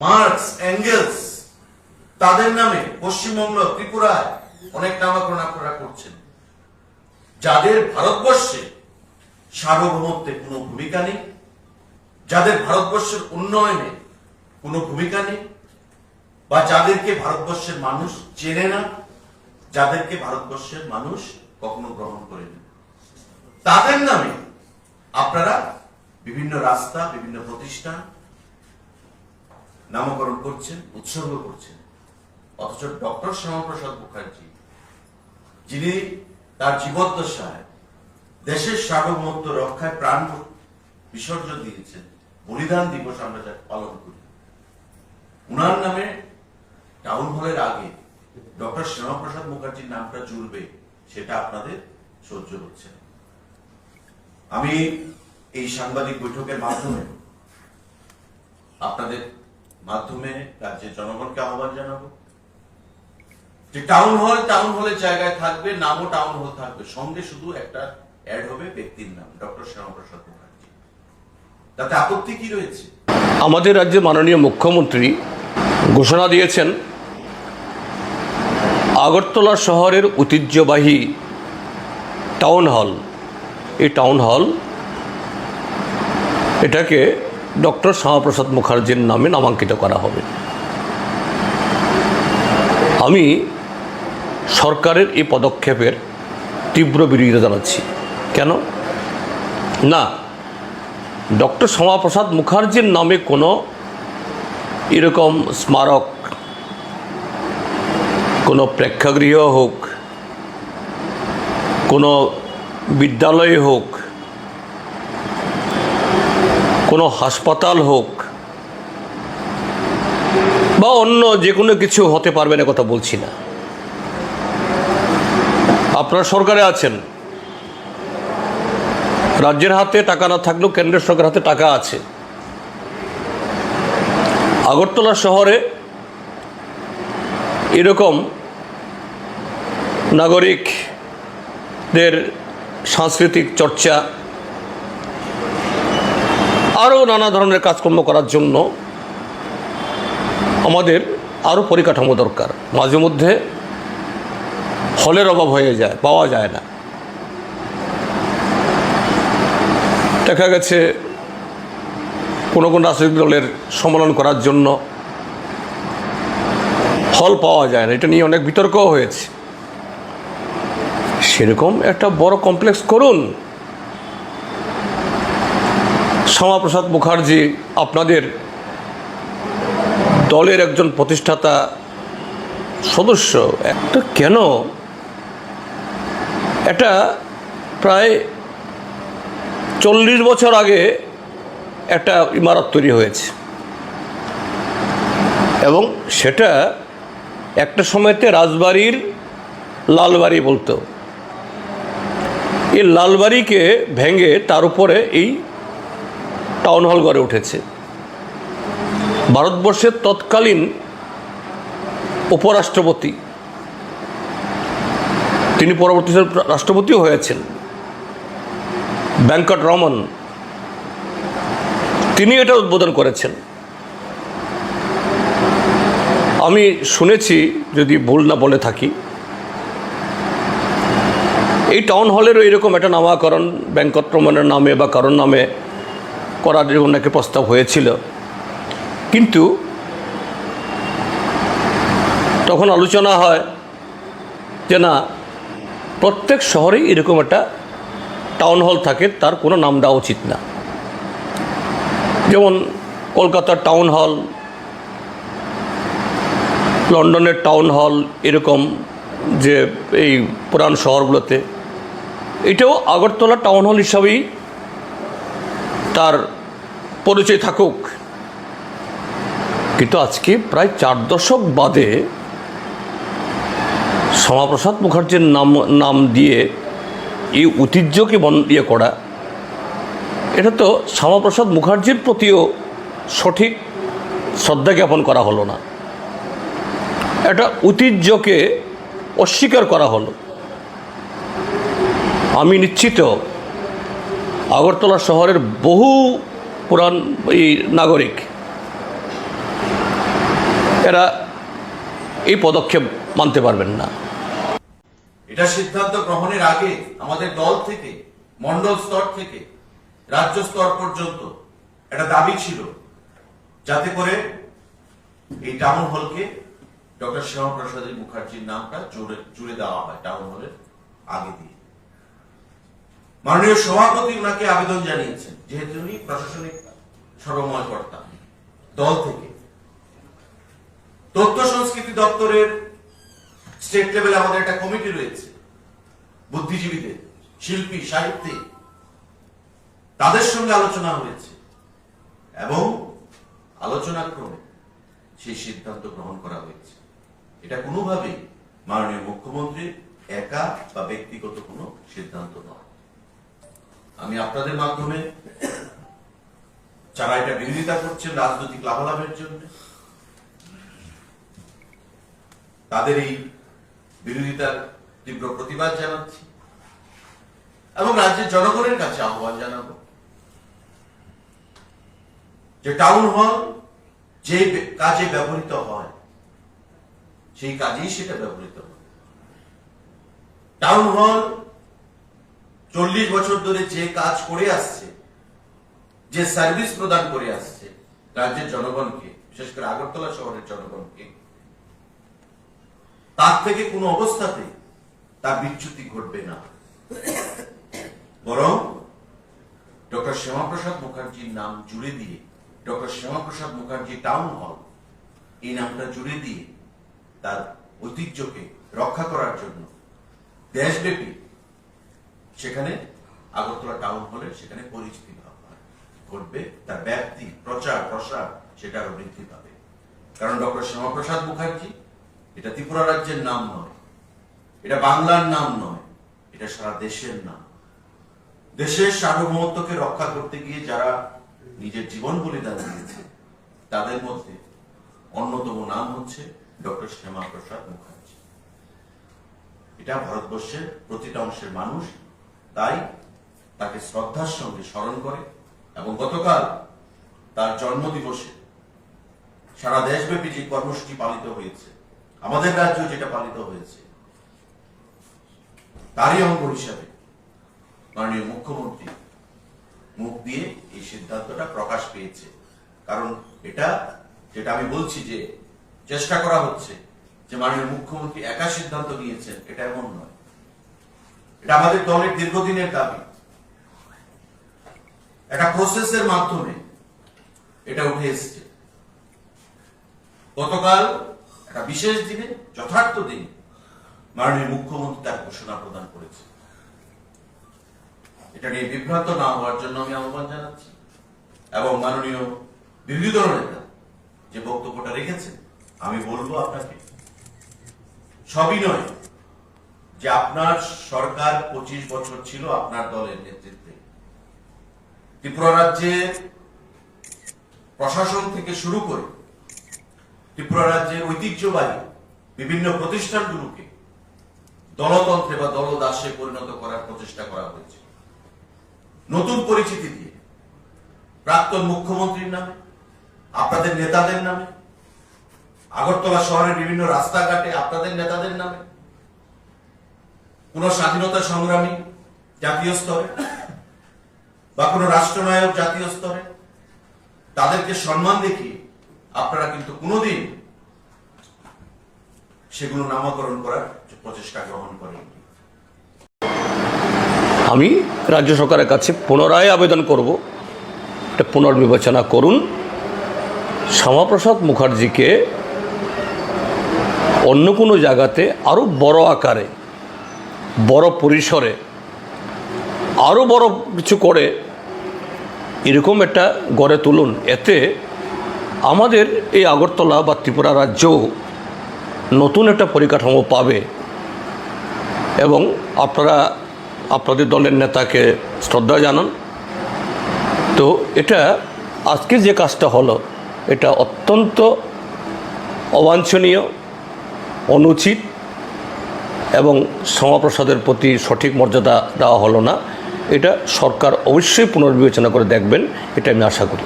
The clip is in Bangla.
মার্কস, অ্যাঙ্গেলস, তাদের নামে পশ্চিমবঙ্গ, ত্রিপুরায় অনেক নামাকরণ আপনারা করছেন। যাদের ভারতবর্ষে সার্বভৌমত্বে কোনো ভূমিকা নেই, যাদের ভারতবর্ষের উন্নয়নে কোনো ভূমিকা নেই, বা যাদেরকে ভারতবর্ষের মানুষ চেনে না, যাদেরকে ভারতবর্ষের মানুষ কখনো গ্রহণ করেনি তাদের নামে আপনারা বিভিন্ন রাস্তা, বিভিন্ন প্রতিষ্ঠান নামকরণ করছেন, উৎসর্গ করছেন। অথচ ডক্টর শ্যামাপ্রসাদ মুখার্জি, যিনি তার জীবদ্দশায় দেশের সার্বভৌমত্ব রক্ষায় প্রাণ বিসর্জন দিয়েছেন, বলিদান দিবস আমরা যা পালন করি। উনার নামে টাউন হলের আগে ডক্টর শ্যামাপ্রসাদ মুখার্জির নামটা জুড়বে, সেটা আপনাদের সহ্য হচ্ছে আমি এই সাংবাদিক বৈঠকের মাধ্যমে আপনাদের মাধ্যমে রাজ্যের জনগণকে আহ্বান জানাব। যে টাউন হল টাউন হলের জায়গায় থাকবে, নামও টাউন হল থাকবে। সঙ্গে শুধু একটা অ্যাড হবে ব্যক্তির নাম, ডক্টর শ্যামাপ্রসাদ মুখার্জি। তাতে আপত্তি কি রয়েছে? আমাদের রাজ্যের মাননীয় মুখ্যমন্ত্রী ঘোষণা দিয়েছেন, আগরতলা শহরের ঐতিহ্যবাহী টাউন হল এই টাউন হল এটাকে ডক্টর শ্যামাপ্রসাদ মুখার্জির নামে নামাঙ্কিত করা হবে। আমি সরকারের এই পদক্ষেপের তীব্র বিরোধিতা জানাচ্ছি। কেন? না, ডক্টর শ্যামাপ্রসাদ মুখার্জির নামে কোনো এরকম স্মারক, কোনো প্রেক্ষাগৃহ হোক, কোনো বিদ্যালয় হোক কোনো হাসপাতাল হোক বা অন্য যে কোনো কিছু হতে পারবে না কথা বলছি না। আপনারা সরকারে আছেন। রাজ্যের হাতে টাকা না থাকলেও কেন্দ্রের সরকার হাতে টাকা আছে। আগরতলা শহরে এরকম নাগরিকদের সাংস্কৃতিক চর্চা আরও নানা ধরনের কাজকর্ম করার জন্য আমাদের আরও পরিকাঠামো দরকার। মাঝে মধ্যে হলের অভাব হয়ে যায়, পাওয়া যায় না। দেখা গেছে কোনো কোনো রাজনৈতিক দলের সম্মেলন করার জন্য হল পাওয়া যায় না। এটা নিয়ে অনেক বিতর্কও হয়েছে। সেরকম একটা বড় কমপ্লেক্স করুন। শ্যামাপ্রসাদ মুখার্জি আপনাদের দলের একজন প্রতিষ্ঠাতা সদস্য, একটা কেন? এটা প্রায় চল্লিশ বছর আগে একটা ইমারত তৈরি হয়েছে। এবং সেটা একটা সময়তে রাজবাড়ির লালবাড়ি বলতো। এই লালবাড়িকে ভেঙে তার উপরে এই টাউন হল গড়ে উঠেছে। ভারতবর্ষের তৎকালীন উপরাষ্ট্রপতি, তিনি পরবর্তী রাষ্ট্রপতিও হয়েছেন ব্যাংকট রমন, তিনি এটা উদ্বোধন করেছেন। আমি শুনেছি, যদি ভুল না বলে থাকি, এই টাউন হলেরও এরকম একটা নামাকরণ ব্যাংকট রমনের নামে বা কারোর নামে করার জন্য নাকি প্রস্তাব হয়েছিল। কিন্তু তখন আলোচনা হয় যে না, প্রত্যেক শহরেই এরকম একটা টাউন হল থাকে, তার কোনো নাম দেওয়া উচিত না। যেমন কলকাতার টাউন হল লন্ডনের টাউন হল এরকম যে এই পুরান শহরগুলোতে। এটাও আগরতলা টাউন হল হিসাবেই তার পরিচয় থাকুক। কিন্তু আজকে প্রায় চার দশক বাদে শ্যামাপ্রসাদ মুখার্জির নাম নাম দিয়ে এই ঐতিহ্যকে বন ইয়ে করা, এটা তো শ্যামাপ্রসাদ মুখার্জির প্রতিও সঠিক শ্রদ্ধা জ্ঞাপন করা হলো না। একটা ঐতিহ্যকে অস্বীকার করা হলো। আমি নিশ্চিত আগরতলা শহরের বহু পুরান এই নাগরিক। এরা এই পদক্ষেপ মানতে পারবেন না। এটা সিদ্ধান্ত গ্রহণের আগে আমাদের দল থেকে, মন্ডল স্তর থেকে, রাজ্য স্তর পর্যন্ত একটা দাবি ছিল। যাতে করে এই টাউন হলকে ডক্টর শ্যামাপ্রসাদ মুখার্জির নামটা জুড়ে জুড়ে দেওয়া হয় টাউন হলের আগে দিয়ে। মাননীয় সভাপতি ওনাকে আবেদন জানিয়েছেন, যেহেতু উনি প্রশাসনিক সর্বময় কর্তা, দল থেকে। তথ্য সংস্কৃতি দপ্তরের স্টেট লেভেলে আমাদের একটা কমিটি রয়েছে, বুদ্ধিজীবীদের, শিল্পী, সাহিত্যিক, তাদের সঙ্গে আলোচনা হয়েছে। এবং আলোচনা ক্রমে সেই সিদ্ধান্ত গ্রহণ করা হয়েছে। এটা কোনোভাবেই মাননীয় মুখ্যমন্ত্রী একা বা ব্যক্তিগত কোনো সিদ্ধান্ত নয়। আমি আপনাদের মাধ্যমে যারা এটা বিরোধিতা করছেন রাজনৈতিক লাভালাভের জন্য, তাদের এই বিরোধিতার তীব্র প্রতিবাদ জানাচ্ছি এবং রাজ্যের জনগণের কাছে আহ্বান জানাব যে টাউন হল যে কাজে ব্যবহৃত হয়, সেই কাজেই সেটা ব্যবহৃত হয়। টাউন হল চল্লিশ বছর ধরে যে কাজ করে আসছে, যে সার্ভিস প্রদান করে আসছে রাজ্যের জনগণকে, বিশেষ করে আগরতলা শহরের জনগণকে, তার থেকে কোনো অবস্থাতে তার বিচ্যুতি ঘটবে না। বরং ডক্টর শ্যামাপ্রসাদ মুখার্জির নাম জুড়ে দিয়ে, doctor Shyamaprasad Mukherjee town hall, এই নামটা জুড়ে দিয়ে তার ঐতিহ্যকে রক্ষা করার জন্য দেশব্যাপী সেখানে আগরতলা টাউন হলে সেখানে পরিচিতি ঘটবে, তার ব্যাপ্তি, প্রচার, প্রসার, সেটা আরও বৃদ্ধি পাবে। কারণ ডক্টর শ্যামাপ্রসাদ মুখার্জি, এটা ত্রিপুরা রাজ্যের নাম নয়। এটা বাংলার নাম নয়। এটা সারা দেশের নাম। দেশের সার্বভৌমত্বকে রক্ষা করতে গিয়ে যারা নিজের জীবন বলিদান দিয়েছে, তাদের মধ্যে অন্যতম নাম হচ্ছে ডক্টর শ্যামা প্রসাদ মুখার্জি। এটা ভারতবর্ষের প্রতিটা অংশের মানুষ তাই তাকে শ্রদ্ধার সঙ্গে স্মরণ করে এবং গতকাল তার জন্মদিবসে সারা দেশব্যাপী যে কর্মসূচি পালিত হয়েছে, আমাদের রাজ্য যেটা পালিত হয়েছে, তারই অঙ্গ হিসাবে মাননীয় মুখ্যমন্ত্রী মুখ দিয়ে এই সিদ্ধান্তটা প্রকাশ পেয়েছে। কারণ এটা, যেটা আমি বলছি যে চেষ্টা করা হচ্ছে যে মাননীয় মুখ্যমন্ত্রী একা সিদ্ধান্ত নিয়েছেন, এটা এমন নয়। এটা আমাদের দলের দীর্ঘদিনের দাবি। একটা প্রসেসের মাধ্যমে এটা উঠে এসছে। গতকাল একটা বিশেষ দিনে, যথার্থ দিনে, মাননীয় মুখ্যমন্ত্রী তার ঘোষণা প্রদান করেছে। এটা নিয়ে বিভ্রান্ত না হওয়ার জন্য আমি আহ্বান জানাচ্ছি। এবং মাননীয় বিরোধী দল নেতা যে বক্তব্যটা রেখেছেন, আমি বলব আপনাকে সবই নয় যে আপনার সরকার পঁচিশ বছর ছিল আপনার দলের নেতৃত্বে। ত্রিপুরা রাজ্যে প্রশাসন থেকে শুরু করে ত্রিপুরা রাজ্যের ঐতিহ্যবাহী বিভিন্ন প্রতিষ্ঠানগুলোকে দলতন্ত্রে বা দলদাসে পরিণত করার প্রচেষ্টা করা হয়েছে। নতুন পরিচিতি দিয়ে প্রাক্তন মুখ্যমন্ত্রীর নামে, আপনাদের নেতাদের নামে, আগরতলা শহরের বিভিন্ন রাস্তাঘাটে আপনাদের নেতাদের নামে কোন স্বাধীনতা সংগ্রামী, জাতীয় স্তরে, বা কোন রাষ্ট্রনায়ক জাতীয় স্তরে, তাদেরকে সম্মান দেখিয়ে আপনারা কিন্তু কোনোদিন সেগুলো নামকরণ করার প্রচেষ্টা গ্রহণ করেননি। আমি রাজ্য সরকারের কাছে পুনরায় আবেদন করব এটা পুনর্বিবেচনা করুন। শ্যামাপ্রসাদ মুখার্জিকে অন্য কোনো জায়গাতে আরও বড় আকারে বড় পরিসরে আরও বড় কিছু করে, এরকম একটা গড়ে তুলুন। এতে আমাদের এই আগরতলা বা ত্রিপুরা রাজ্য নতুন একটা পরিকাঠামো পাবে এবং আপনারা, আপনাদের দলের নেতাকে শ্রদ্ধা জানান। তো এটা আজকে যে কাজটা হলো, এটা অত্যন্ত অবাঞ্ছনীয়, অনুচিত এবং শ্যামাপ্রসাদের প্রতি সঠিক মর্যাদা দেওয়া হলো না, এটা সরকার অবশ্যই পুনর্বিবেচনা করে দেখবেন, এটা আমি আশা করি।